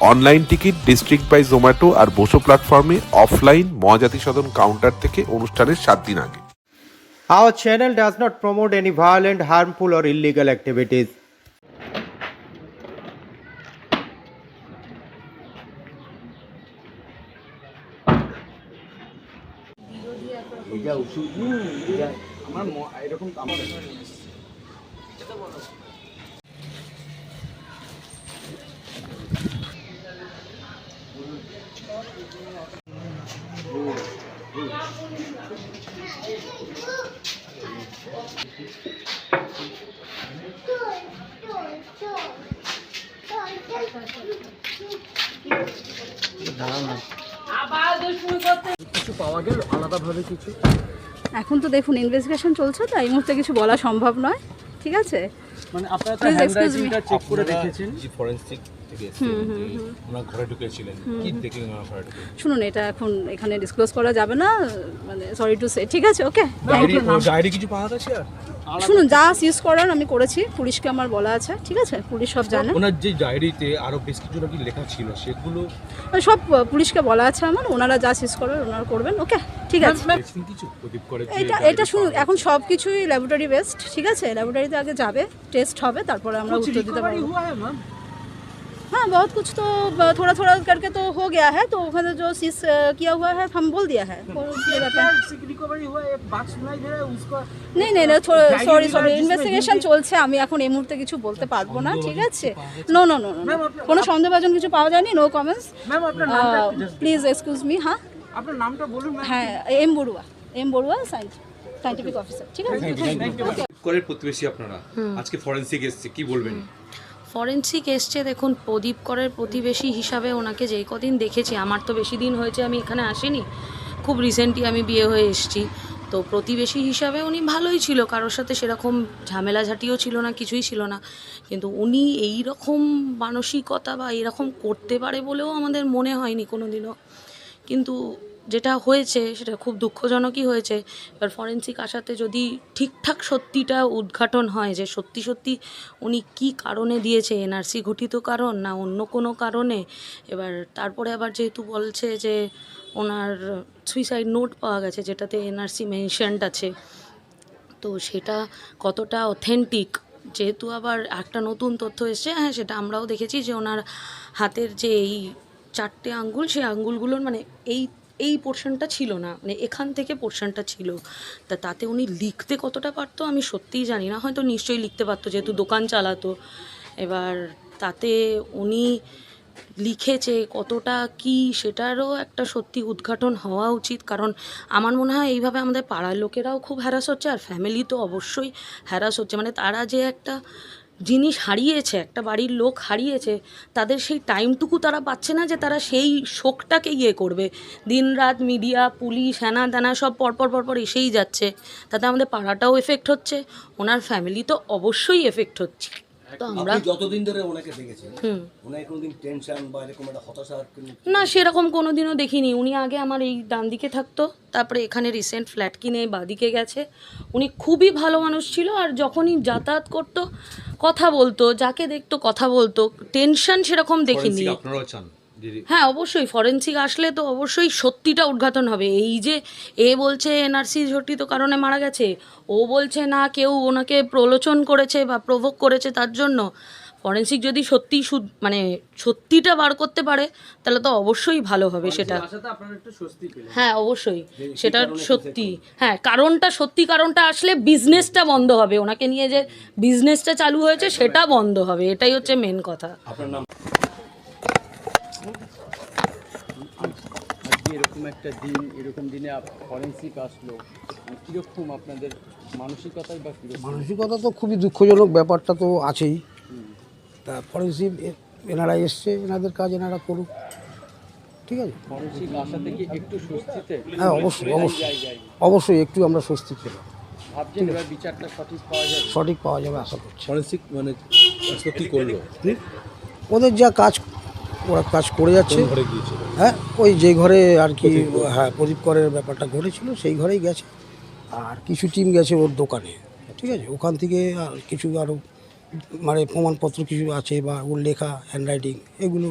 Online ticket district by Zomato আর বসো প্ল্যাটফর্মে offline Mahajati সদন counter থেকে অনুষ্ঠানের সাত দিন আগে Our channel does not promote any violent, harmful, or illegal activities. আমার এরকম আমার কিছু পাওয়া গেল আলাদাভাবে কিছু এখন তো দেখুন ইনভেস্টিগেশন চলছে তো এই মুহূর্তে কিছু বলা সম্ভব নয় ঠিক আছে? মানে আপনারা চেক করে দেখেছেন। ফরেনসিক শুনুন এটা এখন এখানে ডিসক্লোজ করা যাবে না মানে সরি টু সে ঠিক আছে ওকে কিছু শুনুন যা সিজ করার আমি করেছি পুলিশকে আমার বলা আছে ঠিক আছে পুলিশ সব জানে। ওনার যে ডায়েরিতে আরও বেশ কিছু নাকি লেখা ছিল সেগুলো? সব পুলিশকে বলা আছে আমার ওনারা যা সিজ করার ওনারা করবেন ওকে ঠিক আছে। এটা এটা শুনুন এখন সব কিছুই ল্যাবরেটরি বেস্ট ঠিক আছে ল্যাবরেটরিতে আগে যাবে টেস্ট হবে তারপরে আমরা উত্তর দিতে পারব। हाँ बहुत कुछ तो ब- थोड़ा थोड़ा करके तो हो गया है तो वहाँ जो सीज अ, किया हुआ है हम बोल दिया है वो जगह पे रिकवरी हुआ एक बात सुनाई दे रहा है उसका नहीं नहीं नहीं थोड़ा Diary সরি मिला সরি जिसमें ইনভেস্টিগেশন চলছে আমি এখন এই মুহূর্তে কিছু বলতে পারবো না ঠিক আছে নো নো নো নো কোনো সন্দেহভাজন কিছু পাওয়া যায়নি নো কমেন্টস ম্যাম আপনার নামটা একটু just- প্লিজ এক্সকিউজ মি হ্যাঁ আপনার নামটা বলুন ম্যাম হ্যাঁ M Barua M Barua scientific officer ঠিক আছে করের প্রতিবেশী আপনারা আজকে ফরেনসিক এসেছে কি বলবেন ফরেন্সিক এসছে, দেখুন, প্রদীপ করের প্রতিবেশী হিসাবে ওনাকে যেই কদিন দেখেছি, আমার তো বেশি দিন হয়েছে আমি এখানে আসিনি, খুব রিসেন্টলি আমি বিয়ে হয়ে এসেছি। তো প্রতিবেশী হিসাবে উনি ভালোই ছিল, কারোর সাথে সেরকম ঝামেলাঝাটিও ছিল না, কিছুই ছিল না। কিন্তু উনি এই রকম মানসিকতা বা এরকম করতে পারে বলেও আমাদের মনে হয়নি কোনো দিনও কিন্তু যেটা হয়েছে সেটা খুব দুঃখজনকই হয়েছে। এবার ফরেন্সিক আসাতে যদি ঠিকঠাক সত্যিটা উদ্ঘাটন হয় যে সত্যি সত্যি উনি কি কারণে দিয়েছে, এনআরসি ঘটিত কারণ না অন্য কোনো কারণে, এবার তারপরে আবার যেহেতু বলছে যে ওনার সুইসাইড নোট পাওয়া গেছে যেটাতে এনআরসি মেনশনড আছে, তো সেটা কতটা অথেন্টিক যেহেতু আবার একটা নতুন তথ্য এসছে হ্যাঁ সেটা আমরাও দেখেছি যে ওনার হাতের যে এই চারটে আঙ্গুল, সেই আঙ্গুলগুলোর মানে এই এই পোর্শনটা ছিল না মানে এখান থেকে পোর্শনটা ছিল। তা তাতে উনি লিখতে কতটা পারতো আমি সত্যিই জানি না, হয়তো নিশ্চয়ই লিখতে পারতো যেহেতু দোকান চালাতো। এবার তাতে উনি লিখেছে কতটা কি সেটারও একটা সত্যি উদ্ঘাটন হওয়া উচিত, কারণ আমার মনে হয় এইভাবে আমাদের পাড়ার লোকেরাও খুব হ্যারাস হচ্ছে, আর ফ্যামিলি তো অবশ্যই হ্যারাস হচ্ছে। মানে তারা যে একটা জিনিস হারিয়েছে একটা বাড়ির লোক হারিয়েছে তাদের সেই টাইমটুকু তারা পাচ্ছে না যে তারা সেই শোকটাকে ইয়ে করবে। দিন রাত মিডিয়া পুলিশ হ্যানা দানা সব পরপর পরপর এসেই যাচ্ছে। তাতে আমাদের পাড়াটাও এফেক্ট হচ্ছে ওনার ফ্যামিলি তো অবশ্যই এফেক্ট হচ্ছে। তো আমরা যতদিন ধরে ওনাকে দেখেছেন হুম। কোনোদিন টেনশন বা এরকম একটা হতাশার না সেরকম কোনো দিনও দেখিনি। উনি আগে আমার এই ডান দিকে থাকতো তারপরে এখানে রিসেন্ট ফ্ল্যাট কিনে বাদিকে গেছে। উনি খুবই ভালো মানুষ ছিল আর যখনই যাতায়াত করতো কথা বলতো যাকে দেখতো কথা বলতো টেনশন সেরকম দেখিনি। হ্যাঁ অবশ্যই ফরেন্সিক আসলে তো অবশ্যই সত্যিটা উদ্ঘাটন হবে। এই যে এ বলছে এনআরসি ঘটিত কারণে মারা গেছে ও বলছে না কেউ ওনাকে প্রলোচন করেছে বা প্রভোগ করেছে তার জন্য। ফরেন্সিক যদি সত্যি মানে সত্যিটা বার করতে পারে তাহলে তো অবশ্যই ভালো হবে সেটা। হ্যাঁ অবশ্যই। সেটা সত্যি হ্যাঁ কারণটা সত্যি কারণটা আসলে বিজনেসটা বন্ধ হবে। ওনাকে নিয়ে যে বিজনেসটা চালু হয়েছে সেটা বন্ধ হবে। এটাই হচ্ছে মেন কথা। আপনার নাম? আজকে এরকম একটা দিন এরকম দিনে ফরেন্সিক আসলো। মানে কীরকম আপনাদের মানসিকতায় বা মানসিকতা তো খুবই দুঃখজনক ব্যাপারটা তো আছেই। তা ফরেন্সিক এনারা এসছে এনাদের কাজ এনারা করুক। ঠিক আছে? হ্যাঁ অবশ্যই অবশ্যই। অবশ্যই একটু আমরা স্বস্তি পেলাম। ভাবছেন এবার বিচারটা সঠিক পাওয়া যাবে? সঠিক পাওয়া যাবে আশা করছি। ফরেন্সিক মানে করল? ওদের যা কাজ ওরা কাজ করে যাচ্ছে। হ্যাঁ ওই যে ঘরে আর কি হ্যাঁ প্রদীপ করের ব্যাপারটা ঘটেছিল সেই ঘরেই গেছে। আর কিছু টিম গেছে ওর দোকানে। ঠিক আছে? ওখান থেকে আর কিছু আরও মানে প্রমাণপত্র কিছু আছে বা ওর লেখা হ্যান্ডরাইটিং এগুলো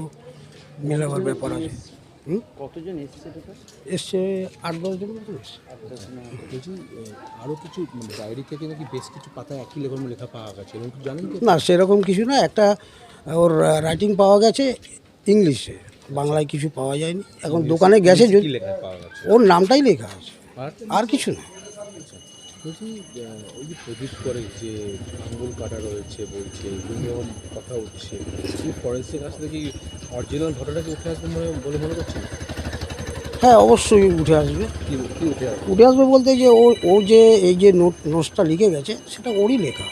মেলাবার ব্যাপার আছে। হুম? কতজন এসছে এসছে আট দশ মতো বলছি আরও কিছু ডায়েরি থেকে নাকি বেশ কিছু পাতায় একই লেখার লেখা পাওয়া গেছে এবং জানেন না সেরকম কিছু না একটা ওর রাইটিং পাওয়া গেছে ইংলিশে বাংলায় কিছু পাওয়া যায়নি। এখন দোকানে গেছে যদি লেখা পাওয়া গেছে? ওর নামটাই লেখা আছে আর? আর কিছু না। বলছি ওই যে প্রদীপ করে যে আঙ্গুল কাটা রয়েছে বলছে বিভিন্ন রকম কথা উঠছে এই ফরেন্সিক আসলে কি অরিজিনাল ঘটনা কি উঠে আসবে মনে বলে মনে করছেন? হ্যাঁ অবশ্যই উঠে আসবে। কি কি উঠে আসবে? উঠে আসবে বলতে যে ও ও যে এই যে নোট নোটসটা লিখে গেছে সেটা ওরই লেখা।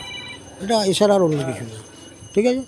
এটা এছাড়া আর অন্য কিছু না। ঠিক আছে?